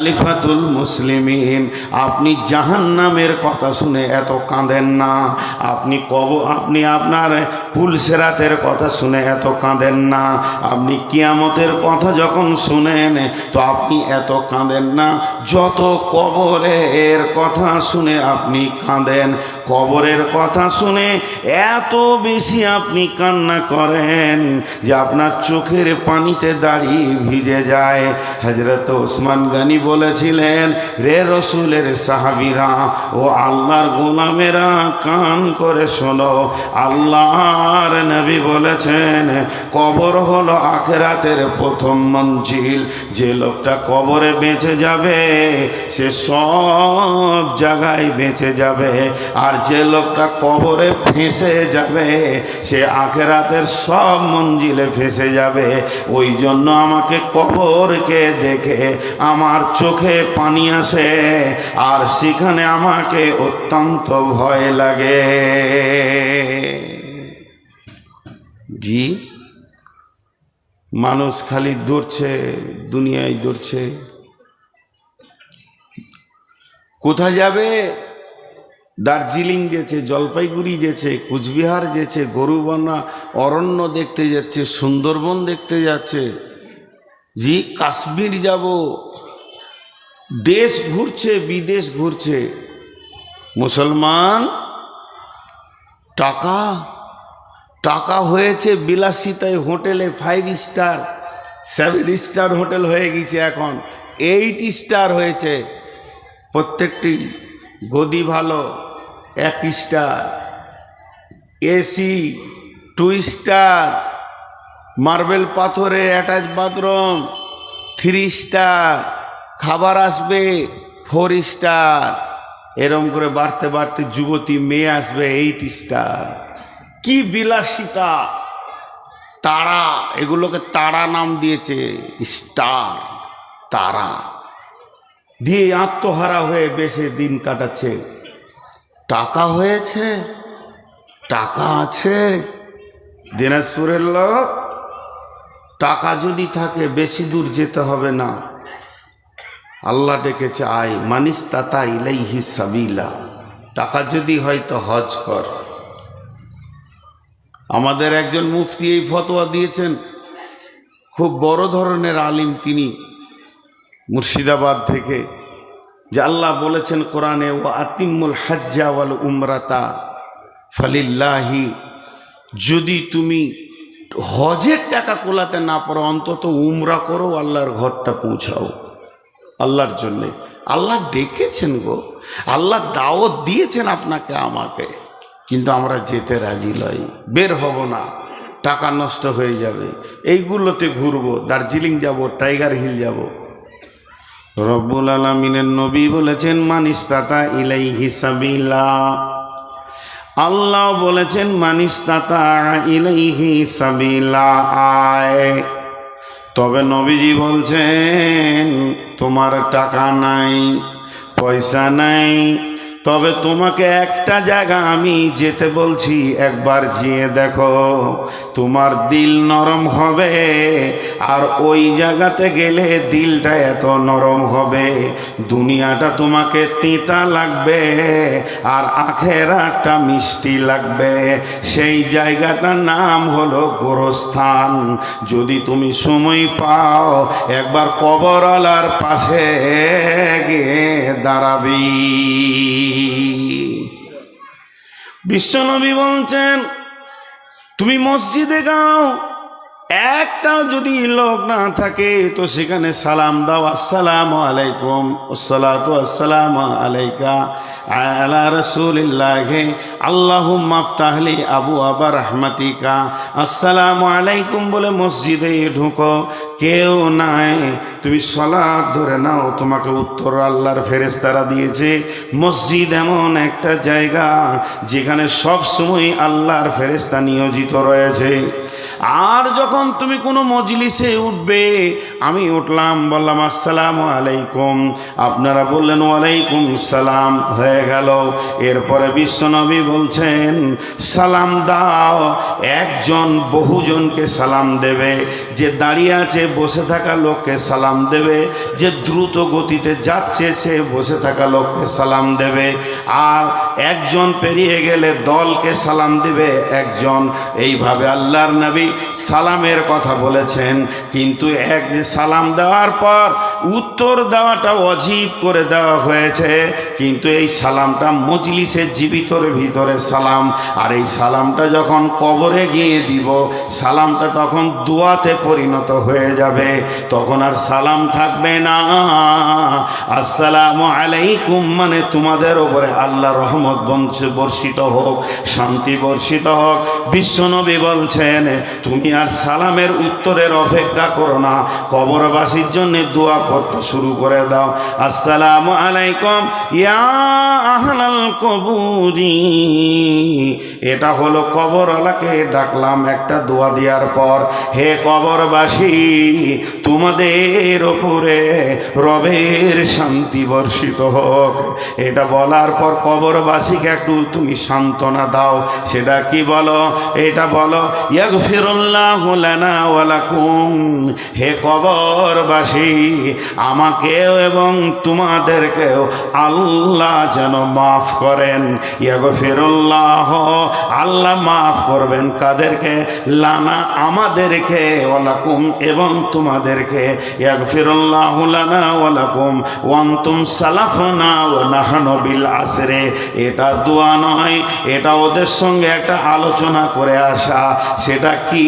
খালিফাতুল মুসলিমিন, আপনি জাহান্নামের কথা শুনে এত কাঁদেন না। আপনি কব, আপনি আপনার পুলসেরাতের কথা শুনে এত কাঁদেন না। আপনি কিয়ামতের কথা যখন শুনেন, তো আপনি এত কাঁদেন না। যত কবরের কথা শুনে আপনি কাঁদেন, কবরের কথা শুনে এত বেশি আপনি কান্না করেন যে আপনার চোখের পানিতে দাঁড়িয়ে ভিজে যায়। হজরত ওসমান গানি বলেছিলেন, রে রসুলের সাহাবিরা, ও আল্লাহর গোলামেরা, কান করে শোনো। আল্লাহর নবী বলেছেন, কবর হলো আখেরাতের প্রথম মঞ্জিল। যে লোকটা কবরে বেঁচে যাবে, সে সব জায়গায় বেঁচে যাবে। আর যে লোকটা কবরে ফেঁসে যাবে, সে আখেরাতের সব মঞ্জিলে ফেঁসে যাবে। ওই জন্য আমাকে কবরকে দেখে আমার চোখে পানি আসে, আর সেখানে আমাকে অত্যন্ত ভয় লাগে। জি, মানুষ খালি দৌড়ছে, দুনিয়ায় দৌড়ছে। কোথায় যাবে? দার্জিলিং গেছে, জলপাইগুড়ি গেছে, কুচবিহার গেছে, গরুবানা, অরণ্য দেখতে যাচ্ছে, সুন্দরবন দেখতে যাচ্ছে। জি, কাশ্মীর যাব। দেশ ঘুরছে, বিদেশ ঘুরছে। মুসলমান, টাকা টাকা হয়েছে বিলাসিতায় হোটেলে five star seven star hotel হয়ে গেছে এখন। এইট স্টার হয়েছে। প্রত্যেকটি গদি ভালো, এক star AC two star marble পাথরে অ্যাটাচ বাথরুম থ্রি স্টার খাবার আসবে ফোর স্টার এরম করে বাড়তে বাড়তে যুবতী মেয়ে আসবে এইট স্টার কি বিলাসিতা। তারা, এগুলোকে তারা নাম দিয়েছে স্টার তারা। দিয়ে আত্মহারা হয়ে বেশি দিন কাটাচ্ছে। টাকা হয়েছে, টাকা আছে। দিনাজপুরের লোক, টাকা যদি থাকে, বেশি দূর যেতে হবে না। আল্লাহ ডেকেছে, আয় মানিস তাতা ইলাইহি সাবিলা। টাকা যদি হয় তো হজ কর। আমাদের একজন মুফতি এই ফতোয়া দিয়েছেন। খুব বড় ধরনের আলিম তিনি মুর্শিদাবাদ থেকে, যে আল্লাহ বলেছেন কোরআনে ও আতিমুল হাজ্জা ওয়াল উমরাতা ফালিল্লাহি। যদি তুমি হজের টাকা কোলাতে না পারো, অন্তত উমরা করো, আল্লাহর ঘরটা পৌঁছাও। আল্লাহর জন্যে। আল্লাহ ডেকেছেন গো। আল্লাহ দাওয়াত দিয়েছেন আপনাকে, আমাকে। কিন্তু আমরা যেতে রাজি লই বের হব না। টাকা নষ্ট হয়ে যাবে। এইগুলোতে ঘুরবো। দার্জিলিং যাব, টাইগার হিল যাব। রব্বুল আলমিনের নবী বলেছেন মানিস্তাতা ইলাই হিসাবিল্লা আল্লাহ বলেছেন মানিস্তাতা ইলাইহি সাবিলা। আয়। তবে নবীজি বলছেন তোমার টাকা নাই পয়সা নাই তবে তোমাকে একটা জায়গা আমি যেতে বলছি, একবার যেয়ে দেখো। তোমার দিল নরম হবে, আর ওই জায়গাতে গেলে দিলটা এত নরম হবে। দুনিয়াটা তোমাকে তিতা লাগবে, আর আখেরাটা মিষ্টি লাগবে। সেই জায়গাটার নাম হলো গোরস্থান। যদি তুমি সময় পাও, একবার কবরলার পাশে গিয়ে দাঁড়াবি। বিশ্বনবী বলছেন তুমি মসজিদে গাও একটাও যদি লোক না থাকে, তো সেখানে সালাম দাও, আসসালাম আলাইকুম আসসালাতু আসসালাম আলাইকা আলা রসুলিল্লাহে। আল্লাহ মাফতাহলি আবু আবা রহমাতিকা। আসসালাম আলাইকুম বলে মসজিদে ঢুকো। কেউ নাই, তুমি সলাদ ধরে নাও, তোমাকে উত্তর আল্লাহর ফেরেস্তারা দিয়েছে। মসজিদ এমন একটা জায়গা যেখানে সব সময় আল্লাহর ফেরেস্তা নিয়োজিত রয়েছে। আর যখন যখন তুমি কোনো মজলিসে উঠবে, আমি উঠলাম, বললাম, আসসালামু আলাইকুম। আপনারা বললেন, ওয়ালাইকুম সালাম। হয়ে গেল। এরপরে বিশ্বনবী বলছেন, সালাম দাও, একজন বহুজনকে সালাম দেবে। যে দাঁড়িয়ে আছে, বসে থাকা লোককে সালাম দেবে। যে দ্রুত গতিতে যাচ্ছে, সে বসে থাকা লোককে সালাম দেবে। আর একজন পেরিয়ে গেলে দলকে সালাম দেবে একজন। এইভাবে আল্লাহর নবী সালামের কথা বলেছেন, কিন্তু এক সালাম দেওয়ার পর উত্তর দেওয়াটা অজীব করে দেওয়া হয়েছে, কিন্তু এই সালামটা মজলিসের জীবিতর ভিতরে সালাম, আর এই সালামটা যখন কবরে গিয়ে দিব, সালামটা তখন দোয়াতে পরিণত হয়ে যাবে, তখন আর সালাম থাকবে না। আসসালাম আলাইকুম মানে তোমাদের ওপরে আল্লাহ রহমত বংশ- বর্ষিত হোক, শান্তি বর্ষিত হোক। বিশ্বনবী বলছেন, তুমি আর সালামের উত্তরের অপেক্ষা করো না। কবরবাসীর জন্য দোয়া করতে শুরু করে দাও। আসসালামু আলাইকুম। ইয়া আহলাল কবুরি। এটা হলো কবরওয়ালাকে ডাকলাম একটা দোয়া দেওয়ার পর, হে কবরবাসী, তোমাদের ওপরে রবের শান্তি বর্ষিত হোক। এটা বলার পর কবরবাসীকে একটু তুমি সান্ত্বনা দাও। সেটা কি বলো? এটা বলো ইয়াগফিরুল্লাহ লানা ওয়া লাকুম হে কবরবাসী, আমাকেও এবং তোমাদেরকেও আল্লাহ যেন মাফ করেন। ইয়াগফিরুল্লাহ, আল্লাহ মাফ করবেন কাদেরকে, লানা আমাদেরকে, ওয়ালাকুম এবং তোমাদেরকে। ইয়াগফিরুল্লাহ লানা ওয়ালাকুম ওয়ান্তুম সালাফনা ওয়া নাহনু বিল আসরে। এটা দোয়া নয়, এটা ওদের সঙ্গে একটা আলোচনা করে আসা। সেটা কি?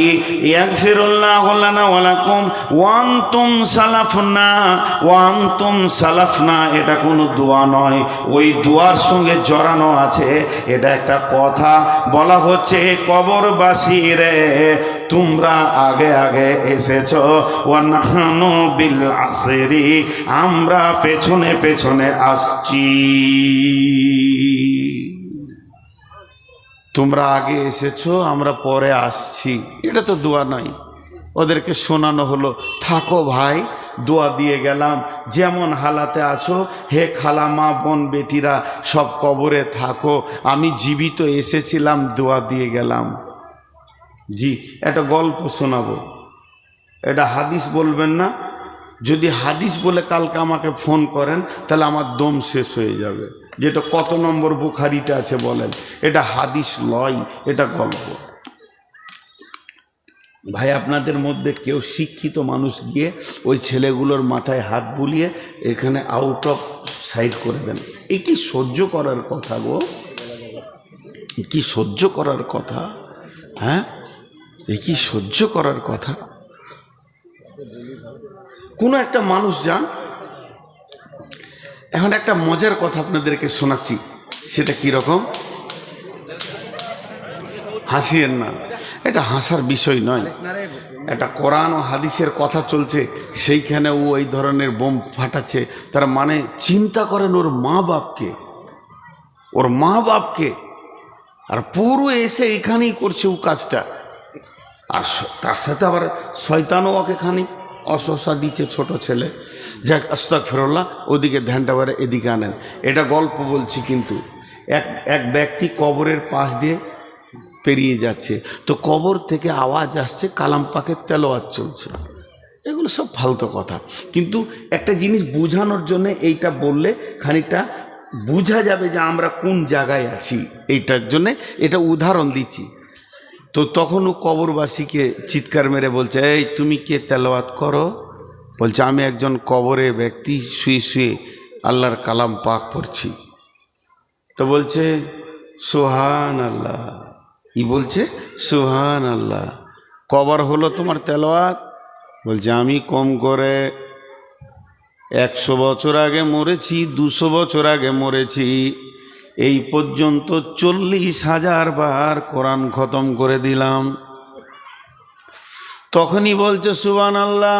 ইয়াগফিরুল্লাহ লানা ওয়ালাকুম ওয়ান্তুম সালাফনা ওয়ান্তুম সালাফনা। এটা কোনো দোয়া নয়। ওই দোয়ার সঙ্গে জড়ানো আছে। এটা একটা কথা। বলা হচ্ছে কবরবাসী রে, তোমরা আগে আগে এসেছ। ওয়ানাহানু বিল আসরি। আমরা পেছনে পেছনে আসছি। তোমরা আগে এসেছ, আমরা পরে আসছি। এটা তো দোয়া নয়। ওদেরকে শোনানো হলো, থাকো ভাই, দোয়া দিয়ে গেলাম। যেমন হালাতে আছো, হে খালা মা, বোন, বেটিরা, সব কবরে থাকো। আমি জীবিত এসেছিলাম, দোয়া দিয়ে গেলাম। জি, একটা গল্প শোনাবো। এটা হাদিস বলবেন না। যদি হাদিস বলে কালকে আমাকে ফোন করেন, তাহলে আমার দম শেষ হয়ে যাবে। যেটা কত নম্বর বুখারিতে আছে বলেন, এটা হাদিস লয়, এটা গল্প। ভাই, আপনাদের মধ্যে কেউ শিক্ষিত মানুষ গিয়ে ওই ছেলেগুলোর মাথায় হাত বুলিয়ে এখানে আউট অফ সাইড করে দেন। এ কি সহ্য করার কথা গো? কি সহ্য করার কথা? হ্যাঁ? এ কি সহ্য করার কথা? কোনো একটা মানুষ যান এখন একটা মজার কথা আপনাদেরকে শোনাচ্ছি। সেটা কি রকম? হাসিয়েন না। এটা হাসার বিষয় নয়। একটা কোরআন ও হাদিসের কথা চলছে সেইখানে ও এই ধরনের বোম ফাটাচ্ছে। তার মানে চিন্তা করেন ওর মা বাপকে। ওর মা বাপকে। আর পুরো এসে এখানেই করছে ও কাজটা। আর তার সাথে আবার শয়তানও ওকে খানিক অসহসা দিচ্ছে ছোট ছেলে। যাক আস্তাক ফেরল্লাহ ওদিকে ধ্যানটা বারে এদিকে আনেন। এটা গল্প বলছি কিন্তু, এক এক ব্যক্তি কবরের পাশ দিয়ে পেরিয়ে যাচ্ছে। তো কবর থেকে আওয়াজ আসছে, কালাম পাকের তেলোয়াজ চলছে। এগুলো সব ফালতু কথা। কিন্তু একটা জিনিস বোঝানোর জন্য এইটা বললে খানিকটা বোঝা যাবে যে আমরা কোন জায়গায় আছি। এইটার জন্যে এটা উদাহরণ দিচ্ছি। তো তখন ও কবরবাসীকে চিৎকার মেরে বলছে, এই, তুমি কে তেলোয়াত করো? বলছে, আমি একজন কবরে ব্যক্তি, শুয়ে শুয়ে আল্লাহর কালাম পাক পড়ছি। তো বলছে সোহান আল্লাহ ই বলছে? সুহান আল্লাহ কবর হলো তোমার তেলাওয়াত? বলছে, আমি কম করে একশো বছর আগে মরেছি, দুশো বছর আগে মরেছি। এই পর্যন্ত চল্লিশ হাজার বার কোরআন খতম করে দিলাম। তখনই বলছে সুবান আল্লাহ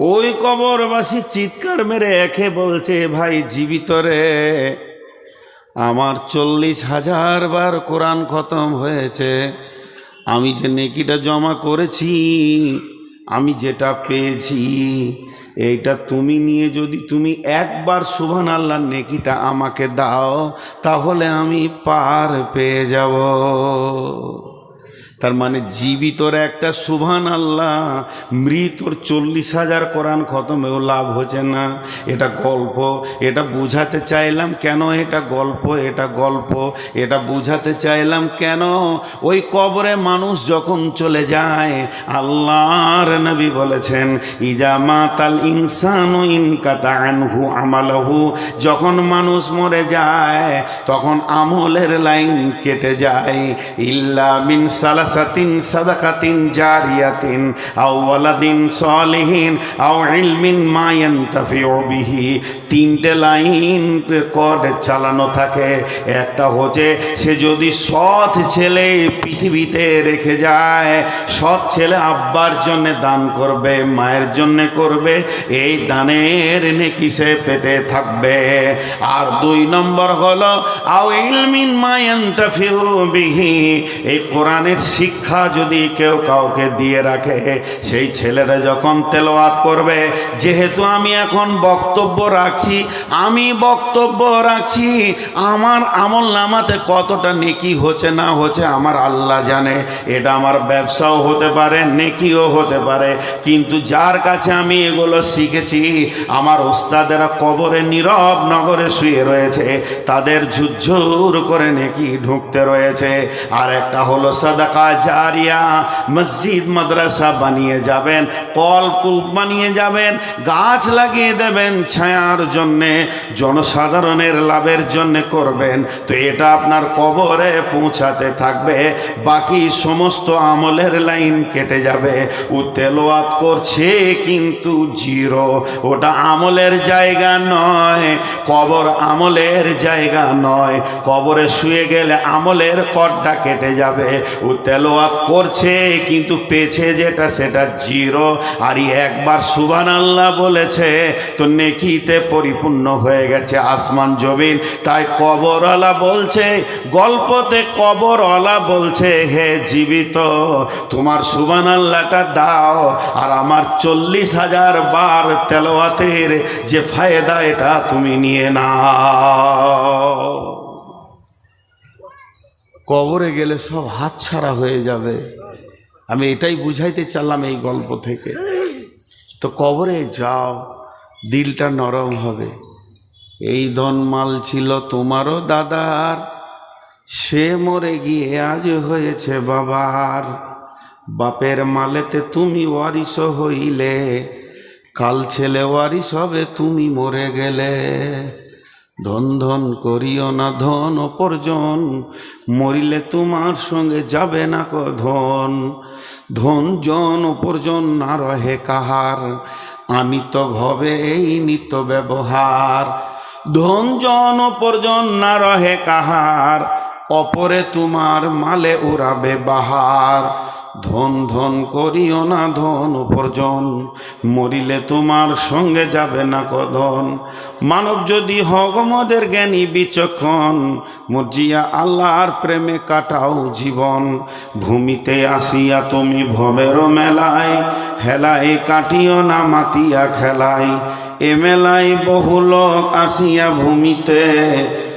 ওই কবরবাসী চিৎকার মেরে একে বলছে, ভাই, জীবিত রে। আমার চল্লিশ হাজার বার কোরআন খতম হয়েছে। আমি যে নেকিটা জমা করেছি, আমি যেটা পেয়েছি, এইটা তুমি নিয়ে যদি তুমি একবার সুবহান আল্লাহর নেকিটা আমাকে দাও, তাহলে আমি পার পেয়ে যাব। তার মানে জীবিতর একটা সুবহান আল্লাহ মৃতর চল্লিশ হাজার কোরআন খতমেও লাভ হচ্ছে না। এটা গল্প, এটা বুঝাতে চাইলাম কেন এটা গল্প এটা গল্প, এটা বুঝাতে চাইলাম কেন? ওই কবরে মানুষ যখন চলে যায়, আল্লাহর নবী বলেছেন ইজা মাতাল ইনসান ইনকাতা আনহু আমালহু। যখন মানুষ মরে যায়, তখন আমলের লাইন কেটে যায়। ইল্লা মিন সালাসাতিন, সাদাকাতিন, জারিয়াতিন, আও ওয়ালাদিন সলিহিন, আও ইলমিন মা ইয়ানতাফিউ বিহি। তিনটে লাইন কড চালানো থাকে। একটা হচ্ছে, সে যদি সৎ ছেলে পৃথিবীতে রেখে যায়, সৎ ছেলে আব্বার জন্য দান করবে, মায়ের জন্য করবে, এই দানের নেকি সে পেতে থাকবে। আর দুই নম্বর হলো, আও ইলমিন মায়ান্তাফিউ বিহি। এই কোরআনের শিক্ষা যদি কেউ কাউকে দিয়ে রাখে, সেই ছেলেরা যখন তেলাওয়াত করবে, যেহেতু আমি এখন বক্তব্য রাখছি, আমি বক্তব্য রাখছি, আমার আমল নামাতে কতটা নেকি হচ্ছে না হচ্ছে আমার আল্লাহ জানে। এটা আমার ব্যবসাও হতে পারে, নেকিও হতে পারে। কিন্তু যার কাছে আমি এগুলো শিখেছি, আমার ওস্তাদেরা কবরে নীরব নগরে শুয়ে রয়েছে, তাদের ঝুরঝুর করে নেকি ঢুকতে রয়েছে। আর একটা হলো সাদাকা জারিয়া মসজিদ মাদ্রাসা বানিয়ে যাবেন কলকূপ বানিয়ে যাবেন, গাছ লাগিয়ে দেবেন ছায়ার জন্যে, জনসাধারণের লাভের জন্য করবেন। তো এটা আপনার কবরে পৌঁছাতে থাকবে, বাকি সমস্ত আমলের লাইন কেটে যাবে। ও তেলোয়াত করছে কিন্তু জিরো, ওটা আমলের জায়গা নয়, কবর আমলের জায়গা নয়। কবরে শুয়ে গেলে আমলের কডটা কেটে যাবে, ও তেলোয়াত করছে, কিন্তু পেছে যেটা সেটা জিরো। আর একবার সুবান আল্লাহ বলেছে, তো নেকিতে পরিপূর্ণ হয়ে গেছে আসমান জমিন। তাই কবরওয়ালা বলছে, গল্পতে কবরওয়ালা বলছে, হে জীবিত, তোমার সুবান আল্লাহটা দাও। আর আমার চল্লিশ হাজার বার তেলোয়াতের যে ফায়দা, এটা তুমি নিয়ে নাও। কবরে গেলে সব হাতছাড়া হয়ে যাবে। আমি এটাই বুঝাইতে চাইলাম এই গল্প থেকে। তো কবরে যাও, দিলটা নরম হবে। এই ধনমাল ছিল তোমারও দাদার। সে মরে গিয়ে আজ হয়েছে বাবার। বাপের মালেতে তুমি ওয়ারিস হইলে, কাল ছেলে ওয়ারিস হবে, তুমি মরে গেলে। ধন ধন করিও না ধন অপরজন, মরিলে তোমার সঙ্গে যাবে না ক ধন। ধন জন অপরজন না রহে কাহার আনিত ভবে এই নিত ব্যবহার। ধন জন অপরজন না রহে কাহার, অপরে তোমার মালে উড়াবে বাহার। ধন ধন করিও না ধন উপার্জন, মরিলে তোমার সঙ্গে যাবে না কধন মানব যদি হগমদের জ্ঞানী বিচক্ষণ, মর্জিয়া আল্লাহর প্রেমে কাটাও জীবন। ভূমিতে আসিয়া তুমি ভবের মেলায়, হেলায় কাটিও না মাতিয়া খেলায়। এ মেলায় বহু লোক আসিয়া ভূমিতে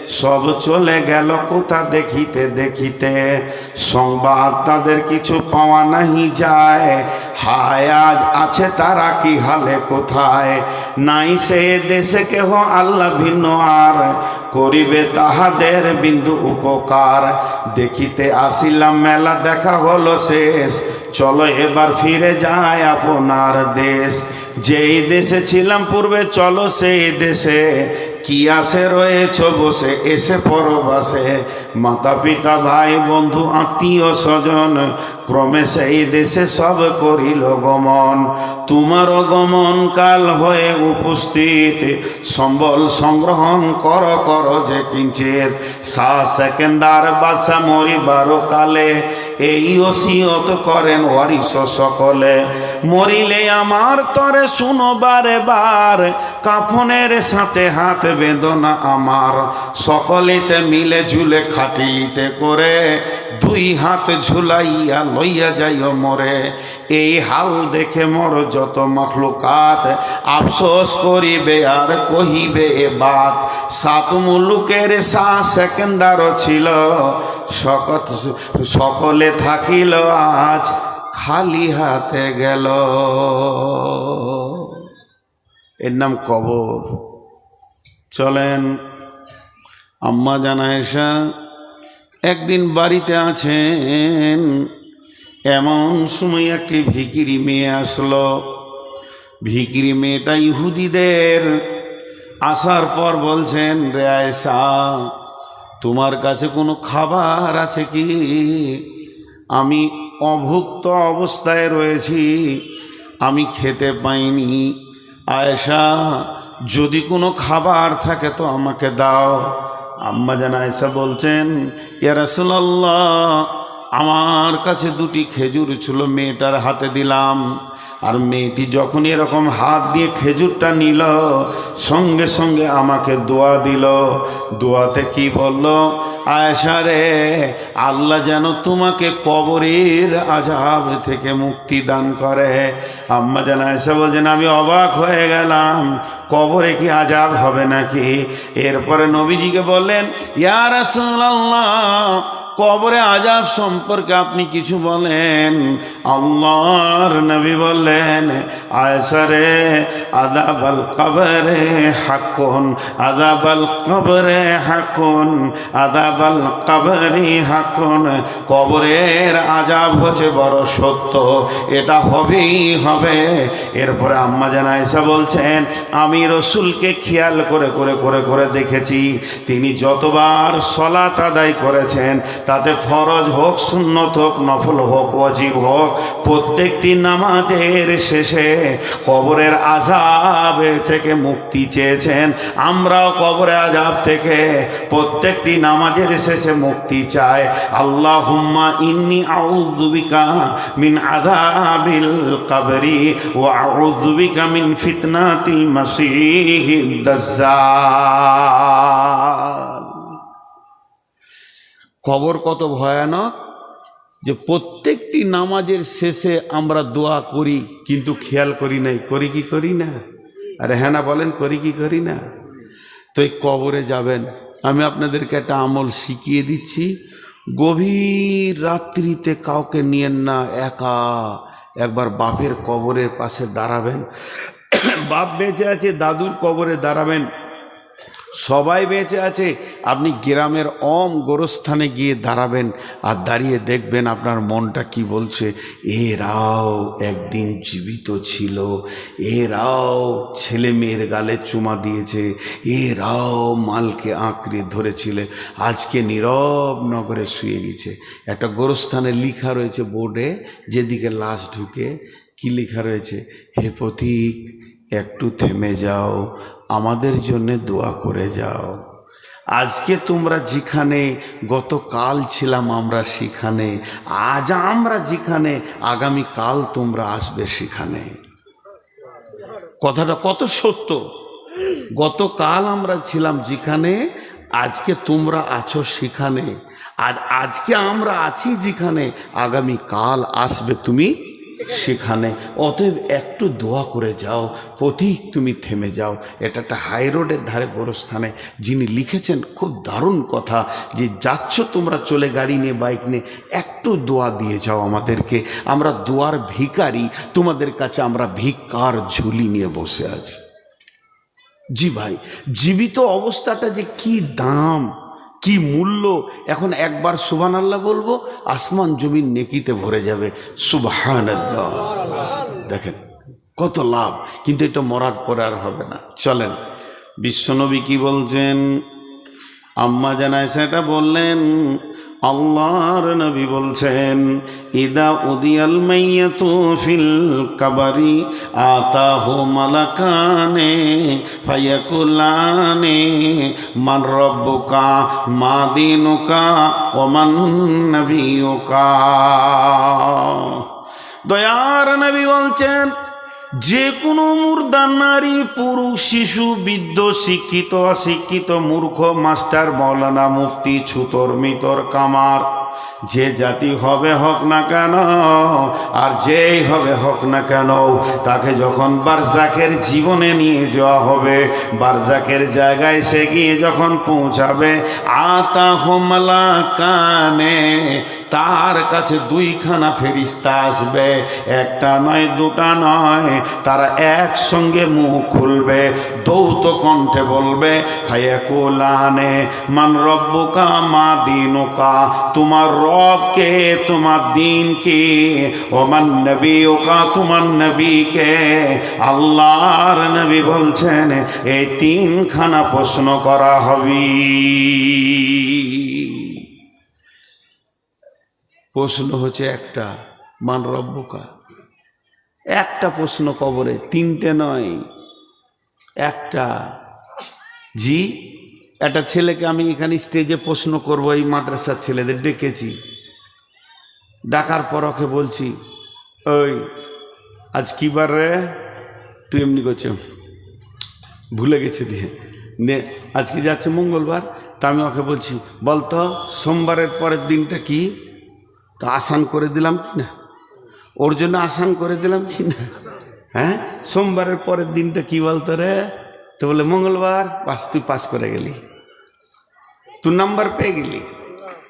সব চলে গেল কোথা দেখিতে দেখিতে? সংবাদ তাদের কিছু পাওয়া নাহি যায়। হায়, আজ আছে তারা কি হালে কোথায়? নাই সে দেশে কেহ আল্লাহ ভিন্ন আর। করিবে তাহাদের বিন্দু উপকার। দেখিতে আসিলাম, মেলা দেখা হলো শেষ। চলো এবার ফিরে যায় আপনার দেশ। যেই দেশে ছিলাম পূর্বে, চলো সেই দেশে। কি আসে রয়েছ বসে, এসে পরবাসে। মাতা পিতা ভাই, বন্ধু, আত্মীয়, স্বজন, ক্রমে সেই দেশে সব করিল গমন। তোমারও গমন কাল হয়ে উপস্থিত। সম্বল সংগ্রহণ কর কর যে কিঞ্চিত। সা সেকেন্দার বাদশা মরিবারও কালে এই ওসিয়ত করেন ওয়ারিস সকলে। মরিলে আমার তরে শুনো বারে বার, কাফনের সাথে হাত বেদনা আমার। সকলেতে মিলে ঝুলে খাটিলিতে করে দুই হাত ঝুলাইয়া লইয়া যাইও মরে। এই হাল দেখে মর যত মখলুকাত। আফসোস করিবে আর কহিবে এ বাত। সাত মুলুকের সা সেকেন্দার ছিল। সকত সকলে থাকিল আজ খালি হাতে গেল। এর নাম কবর। চলেন। আম্মা জানায়সা একদিন বাড়িতে আছেন, এমন সময় একটি ভিকিরি মেয়ে আসলো। ভিকিরি মেয়েটা ইহুদিদের। আসার পর বলছেন, রে আয়সা তোমার কাছে কোনো খাবার আছে কি? আমি অভুক্ত অবস্থায় রয়েছি, আমি খেতে পাইনি। আয়েশা যদি কোনো খাবার থাকে তো আমাকে দাও। আম্মা জান আয়েশা বলছেন ইয়ারসুল্লাহ আমার কাছে দুটি খেজুর ছিল, মেয়েটার হাতে দিলাম। আর মেয়েটি যখন এরকম হাত দিয়ে খেজুরটা নিল, সঙ্গে সঙ্গে আমাকে দোয়া দিল। দোয়াতে কি বলল, আয়েশা রে, আল্লাহ যেন তোমাকে কবরের আজাব থেকে মুক্তি দান করে। আম্মা যেন আয়সা বলছেন, আমি অবাক হয়ে গেলাম। কবরে কি আজাব হবে নাকি? এরপরে নবীজিকে বললেন, ইয়া রাসূলুল্লাহ কবরে আজাব সম্পর্কে আপনি কিছু বলেন? আল্লাহর নবী বললেন আয়সারে আদাবাল কবরে হাকুন আদাবাল কবরে হাকুন আদাবাল কবরে হাকুন কবরের আজাব হচ্ছে বড় সত্য, এটা হবেই হবে। এরপরে আম্মা জান আয়সা বলছেন, আমি রসুলকে খেয়াল করে করে করে করে দেখেছি। তিনি যতবার সলাত আদায় করেছেন তাতে ফরজ হোক, সুন্নত হোক, নফল হোক অজীব হোক, প্রত্যেকটি নামাজের শেষে কবরের আজাব থেকে মুক্তি চেয়েছেন। আমরাও কবরের আজাব থেকে প্রত্যেকটি নামাজের শেষে মুক্তি চাই। আল্লাহ হুম্মা ইন্নি আউযুবিকা মিন আযাবিল কবরি ও আউজুবিকা মিন ফিতনাতিল মাসিহিদ দাজ্জাল। খবর কত ভয়ানক? যে প্রত্যেকটি নামাজের শেষে আমরা দোয়া করি, কিন্তু খেয়াল করি নাই। করি কি করি না? আরে হ্যাঁ না বলেন, করি কি করি না? তো এই কবরে যাবেন। আমি আপনাদেরকে একটা আমল শিখিয়ে দিচ্ছি। গভীর রাত্রিতে কাউকে নিয়েন না, একা একবার বাপের কবরের পাশে দাঁড়াবেন। বাপ বেঁচে আছে, দাদুর কবরে দাঁড়াবেন। সবাই বেঁচে আছে। আপনি গ্রামের অম গোরস্থানে গিয়ে দাঁড়াবেন আর দাঁড়িয়ে দেখবেন আপনার মনটা কি বলছে। এরাও একদিন জীবিত ছিল। এরাও ছেলে মেয়ের গালে চুমা দিয়েছে। এরাও মালকে আঁকড়ে ধরেছিল। আজকে নীরব নগরে শুয়ে গেছে। একটা গোরস্থানে লিখা রয়েছে বোর্ডে, যেদিকে লাশ ঢুকে। কি লেখা রয়েছে? হে পথিক একটু থেমে যাও। আমাদের জন্য দোয়া করে যাও। আজকে তোমরা যেখানে, গতকাল ছিলাম আমরা সেখানে, আজ আমরা যেখানে আগামী কাল তোমরা আসবে সেখানে। কথাটা কত সত্য। গতকাল আমরা ছিলাম যেখানে, আজকে তোমরা আছো সেখানে। আর আজকে আমরা আছি যেখানে আগামী কাল আসবে তুমি সেখানে। অতএব একটু দোয়া করে যাও, প্রতীক তুমি থেমে যাও। এটা একটা হাই রোডের ধারে গোরস্থানে। যিনি লিখেছেন, খুব দারুণ কথা যে, যাচ্ছ তোমরা চলে গাড়ি নিয়ে বাইক নিয়ে, একটু দোয়া দিয়ে যাও আমাদেরকে। আমরা দোয়ার ভিকারি তোমাদের কাছে আমরা ভিকার ঝুলি নিয়ে বসে আছি। জি ভাই, জীবিত অবস্থাটা যে কি দাম! কি মূল্য? এখন একবার সুবান আল্লাহ বলব, আসমান জমিন নেকিতে ভরে যাবে। সুবহান দেখেন, কত লাভ। কিন্তু এটা মরার পরে আর হবে না। চলেন, বিশ্বনবী কি বলছেন? আম্মা জানায় সেটা বললেন আল্লাহর নবী বলছেন, ইদা উদিয়াল মাইয়াতু ফিল কাবারি, আতাহু মালাকানে ফায়াকুলানে, মান রব্বুকা মা দিনুকা ওমান নবিয়ুকা। দয়ার নবী বলছেন যে কোনো মুর্দা, নারী, পুরুষ, শিশু, বৃদ্ধ, শিক্ষিত, অশিক্ষিত, মূর্খ, মাস্টার, মৌলানা, মুফতি, ছুতর, মিতর, কামার যে জাতি হবে হোক না কেন, আর যেই হবে হোক না কেন, তাকে যখন বারজাকের জীবনে নিয়ে যাওয়া হবে, বারজাকের জায়গায় সে গিয়ে যখন পৌঁছাবে আতা হোমলা কানে তার কাছে দুইখানা ফেরিস্তা আসবে, একটা নয়, দুটা নয়, তারা একসঙ্গে মুখ খুলবে, দৌত কণ্ঠে বলবে, ফায়াকুলানে, মান রব্বুকা মা দিনুকা, তোমার রবকে, তোমার দিন কি ওমান নবী ওকা তোমার নবীকে। আল্লাহর নবী বলছেন এই তিনখানা প্রশ্ন করা হবে। প্রশ্ন হচ্ছে একটা, মান রব্বুকা? একটা প্রশ্ন কবরে, তিনটে নয়। একটা, জি একটা ছেলেকে আমি এখানে স্টেজে প্রশ্ন করব, এই মাদ্রাসার ছেলেদের ডেকেছি। ডাকার পর ওকে বলছি, ওই, আজ কি বার রে? তুই এমনি করছে, ভুলে গেছে দিয়ে। নে আজকে যাচ্ছে মঙ্গলবার? তা আমি ওকে বলছি, বলতো, সোমবারের পরের দিনটা কি? তো আসান করে দিলাম কি না? ওর জন্য আসান করে দিলাম কি না? হ্যাঁ? সোমবারের পরের দিনটা কি বলতো রে? তো বলে, মঙ্গলবার, বাস, তুই পাস করে গেলি। তুই নাম্বার পেয়ে গেলি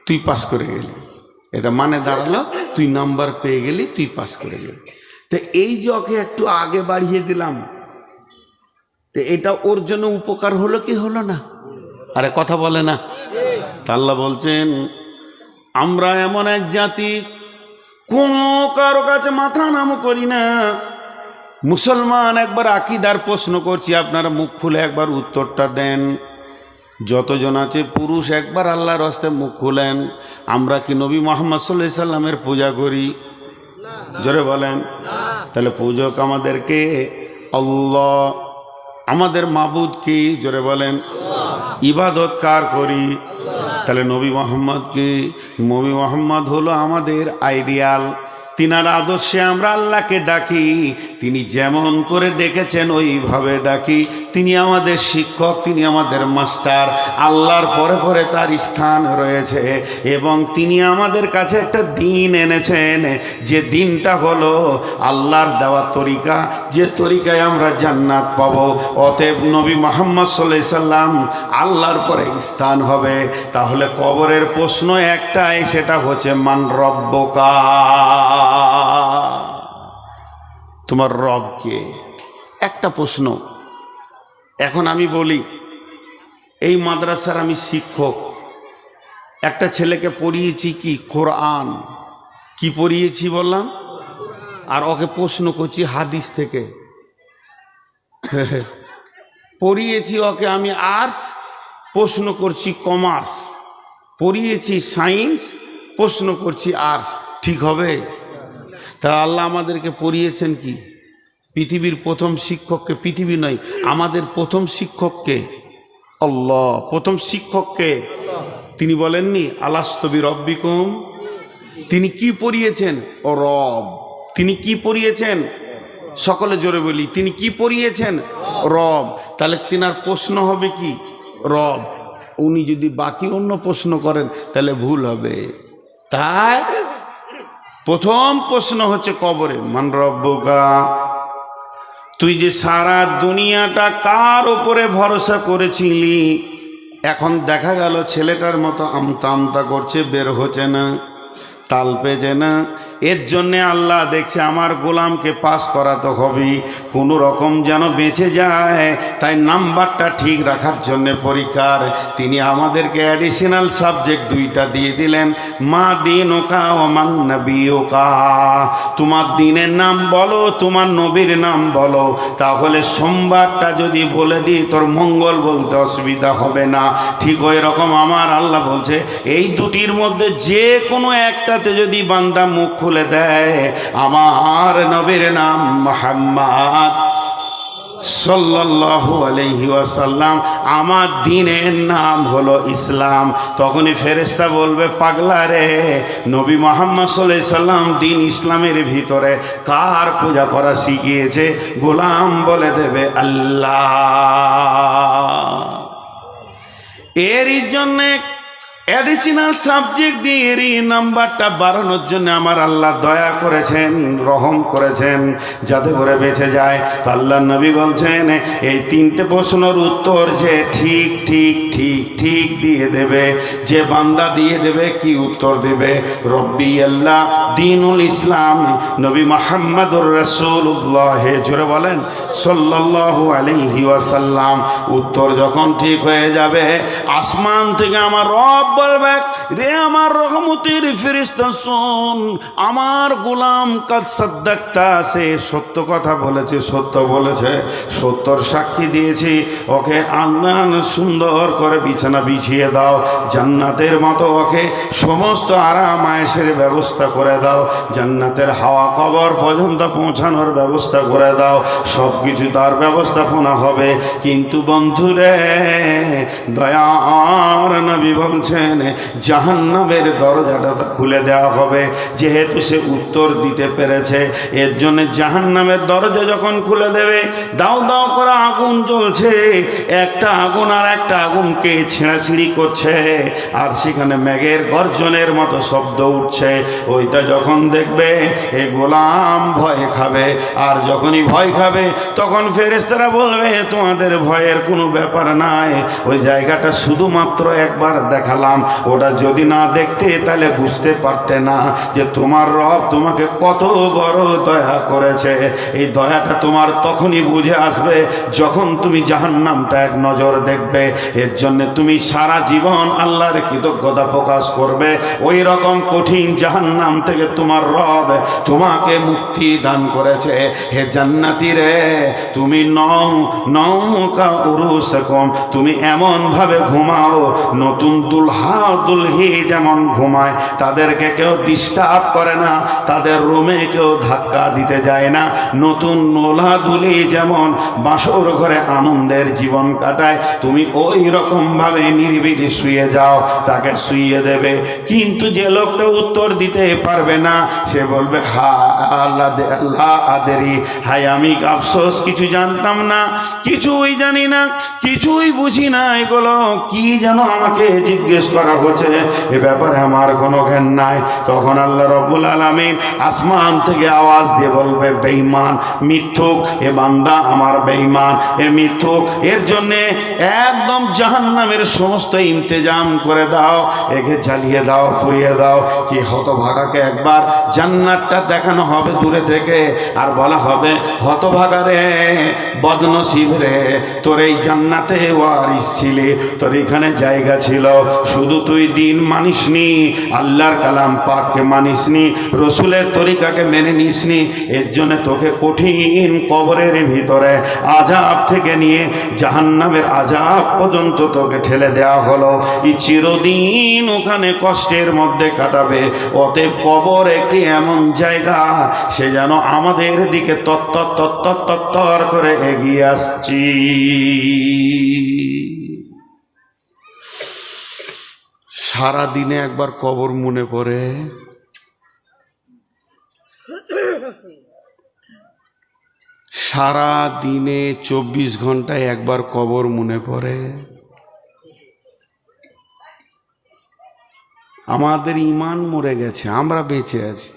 তুই পাস করে গেলি এটা মানে দাঁড়াল তুই নাম্বার পেয়ে গেলি তুই পাস করে গেলি তো এই যে ওকে একটু আগে বাড়িয়ে দিলাম তো এটা ওর জন্য উপকার হলো কি হলো না আরে কথা বলে না তা আল্লাহ বলছেন আমরা এমন এক জাতি কোনো কারও কাছে মাথা নাম করি না মুসলমান একবার আকিদার প্রশ্ন করছি আপনারা মুখ খুলে একবার উত্তরটা দেন যতজন আছে, পুরুষ একবার আল্লাহর হস্তে মুখ খুলেন। আমরা কি নবী মোহাম্মদ সাল্লাহ সাল্লামের পূজা করি? জোরে বলেন। তাহলে পূজক আমাদেরকে, আল্লাহ আমাদের মাবুদ কি? জোরে বলেন। ইবাদত কার করি? তাহলে নবী মোহাম্মদ কি? নবী মোহাম্মদ হলো আমাদের আইডিয়াল। তিনার আদর্শে আমরা আল্লাহকে ডাকি। তিনি যেমন করে ডেকেছেন, ওইভাবে ডাকি। তিনি আমাদের শিক্ষক, তিনি আমাদের মাস্টার। আল্লাহর পরে পরে তার স্থান রয়েছে এবং তিনি আমাদের কাছে একটা দিন এনেছেন। যে দিনটা হলো আল্লাহর দেওয়া তরিকা। যে তরিকায় আমরা জান্নাত পাব। অতএব নবী মোহাম্মদ সাল্লাহ সাল্লাম আল্লাহর পরে স্থান হবে। তাহলে কবরের প্রশ্ন একটাই, সেটা হচ্ছে, মান রব্বকা? তোমার রব কে? একটা প্রশ্ন। এখন আমি বলি, এই মাদ্রাসার আমি শিক্ষক। একটা ছেলেকে পড়িয়েছি কি? কোরআন। কি পড়িয়েছি বললাম? আর ওকে প্রশ্ন করছি হাদিস থেকে। পড়িয়েছি ওকে আমি আর্টস, প্রশ্ন করছি কমার্স। পড়িয়েছি সায়েন্স, প্রশ্ন করছি আর্টস। ঠিক হবে? তা আল্লাহ আমাদেরকে পড়িয়েছেন কি? পৃথিবীর প্রথম শিক্ষককে, পৃথিবী নয়, আমাদের প্রথম শিক্ষককে, আল্লাহ, প্রথম শিক্ষককে তিনি বলেননি, আলাস্তবি রব্বিকুম। তিনি কি পড়িয়েছেন? ও রব। তিনি কি পড়িয়েছেন? সকলে জোরে বলি, তিনি কি পড়িয়েছেন? রব। তাহলে তিনার প্রশ্ন হবে কি? রব। উনি যদি বাকি অন্য প্রশ্ন করেন, তাহলে ভুল হবে। তাই প্রথম প্রশ্ন হচ্ছে কবরে, মান রব্বকা। তুই যে সারা দুনিয়াটা কার ওপরে ভরসা করেছিলি? এখন দেখা গেল ছেলেটার মতো আমতা আমতা করছে, বের হচ্ছে না, তাল পেছে না এর জন্যে আল্লাহ দেখছে আমার গোলামকে পাস করাতে হবে কোনো রকম যেন বেঁচে যায়। তাই নাম্বারটা ঠিক রাখার জন্য পরীক্ষার তিনি আমাদেরকে অ্যাডিশনাল সাবজেক্ট দুইটা দিয়ে দিলেন। মা দিন ওকা ও মান নবী ওকা। তোমার দিনের নাম বলো, তোমার নবীর নাম বলো। তাহলে সোমবারটা যদি বলে দিই, তোর মঙ্গল বলতে অসুবিধা হবে না। ঠিক ওই রকম আমার আল্লাহ বলছে, এই দুটির মধ্যে যে কোনো একটাতে যদি বান্দা মুখ দেয়, আমার নবীর নাম মোহাম্মদ সাল্লাল্লাহু আলাইহি ওয়াসাল্লাম। আমার দিনের নাম হলো ইসলাম। তখনই ফেরেশতা বলবে, পাগলা রে, নবী মোহাম্মদ সাল্লাল্লাহু সাল্লাম দিন ইসলামের ভিতরে কার পূজা করা শিখিয়েছে? গোলাম বলে দেবে, আল্লাহ। এরই জন্যে অ্যাডিশনাল সাবজেক্ট দিয়ে এরই নাম্বারটা বাড়ানোর জন্য আমার আল্লাহ দয়া করেছেন, রহম করেছেন, যাতে করে বেঁচে যায়। তো আল্লাহ নবী বলছেন, এই তিনটে প্রশ্নের উত্তর যে ঠিক ঠিক ঠিক ঠিক দিয়ে দেবে, যে বান্দা দিয়ে দেবে কি উত্তর দেবে? রব্বি আল্লাহ, দিনুল ইসলাম, নবী মাহমুদুর রসুল্লাহ জোরে বলেন, সাল্লাল্লাহু আলাইহি ওয়াসাল্লাম, উত্তর যখন ঠিক হয়ে যাবে, আসমান থেকে আমার রব বলবে রে আমার রহমতের ফেরিস্তা শোন, আমার গোলাম কাজ সাদ্দাক্তা সে সত্য কথা বলেছে, সত্য বলেছে, সত্যর সাক্ষী দিয়েছি, ওকে আন্নান সুন্দর করে বিছানা বিছিয়ে দাও, জান্নাতের মতো ওকে সমস্ত আরাম আয়েসের ব্যবস্থা করে দাও, জান্নাতের হাওয়া কবর পর্যন্ত পৌঁছানোর ব্যবস্থা করে দাও সব কিছু তার ব্যবস্থাপনা হবে, কিন্তু বন্ধুরে, দয়ার নবী বলছেন জাহান্নামের দরজাটা তো খুলে দেওয়া হবে। যেহেতু সে উত্তর দিতে পেরেছে, এর জন্য জাহান্নামের দরজা যখন খুলে দেবে, দাও দাও করে আগুন জ্বলছে। একটা আগুন আর একটা আগুনকে ছিঁড়াছিঁড়ি করছে। আর সেখানে মেঘের গর্জনের মতো শব্দ উঠছে। ওইটা যখন দেখবে, এ গোলাম ভয় খাবে। আর যখনই ভয় খাবে, তখন ফেরেস্তারা বলবে, তোমাদের ভয়ের কোনো ব্যাপার নাই। ওই জায়গাটা শুধুমাত্র একবার দেখালাম। ওটা যদি না দেখতে, তাহলে বুঝতে পারতে না যে তোমার রব তোমাকে কত বড় দয়া করেছে। এই দয়াটা তোমার তখনই বুঝে আসবে যখন তুমি জাহান্নামটা এক নজর দেখবে। এর জন্য তুমি সারা জীবন আল্লাহর কৃতজ্ঞতা প্রকাশ করবে। ওই রকম কঠিন জাহান্নাম থেকে তোমার রব তোমাকে মুক্তি দান করেছে। হে জান্নাতি রে, তুমি নও নৌকা উরুসকম। তুমি এমনভাবে ঘুমাও, নতুন দুলহা দুলহি যেমন ঘুমায়, তাদেরকে কেউ ডিস্টার্ব করে না, তাদের রুমে কেউ ধাক্কা দিতে যায় না। নতুন নোলা দুলি যেমন বাসর ঘরে আনন্দের জীবন কাটায়, তুমি ওই রকমভাবে নিরিবিলি শুয়ে যাও, তাকে শুইয়ে দেবে। কিন্তু যে লোকটা উত্তর দিতে পারবে না, সে বলবে, হা, আল্লাহ আল্লাহ আদেরি। হাই, আমি আফসোস, কিছু জানতাম না, কিছুই জানি না, কিছুই বুঝি না এগুলো। কি যেন আমাকে জিজ্ঞেস করা হচ্ছে, এ ব্যাপারে আমার কোনো জ্ঞান নাই। তখন আল্লাহ রব্বুল আলমিন আসমান থেকে আওয়াজ দিয়ে বলবে, বেঈমান, মিথ্যুক, এ বান্দা আমার বেঈমান, এ মিথ্যুক। এর জন্যে একদম জাহান্নামের সমস্ত ইন্তেজাম করে দাও, একে জ্বালিয়ে দাও, পুড়িয়ে দাও। কি হতভাগাকে একবার জান্নাতটা দেখানো হবে দূরে থেকে? আর বলা হবে, হতভাগা রে, বদনসিব রে, তোর এই জান্নাতে ওয়ারিস ছিলি, তোর এখানে জায়গা ছিল শুধু তুই দিন মানিসনি, আল্লাহর কালাম পাককে মানিসনি, রসুলের তরিকাকে মেনে নিসনি, এর জন্য তোকে কঠিন কবরের ভিতরে আজাব থেকে নিয়ে জাহান্নামের আজাব পর্যন্ত তোকে ঠেলে দেওয়া হলো। এই চিরদিন ওখানে কষ্টের মধ্যে কাটাবে। অতএব কবর একটি এমন জায়গা, সে যেন আমাদের দিকে তত্তর তত্তর তত্তর করে এগিয়ে আসছি। সারা দিনে একবার কবর মনে পড়ে। সারা দিনে চব্বিশ ঘন্টায় একবার কবর মনে পড়ে। আমাদের ইমান মরে গেছে, আমরা বেঁচে আছি।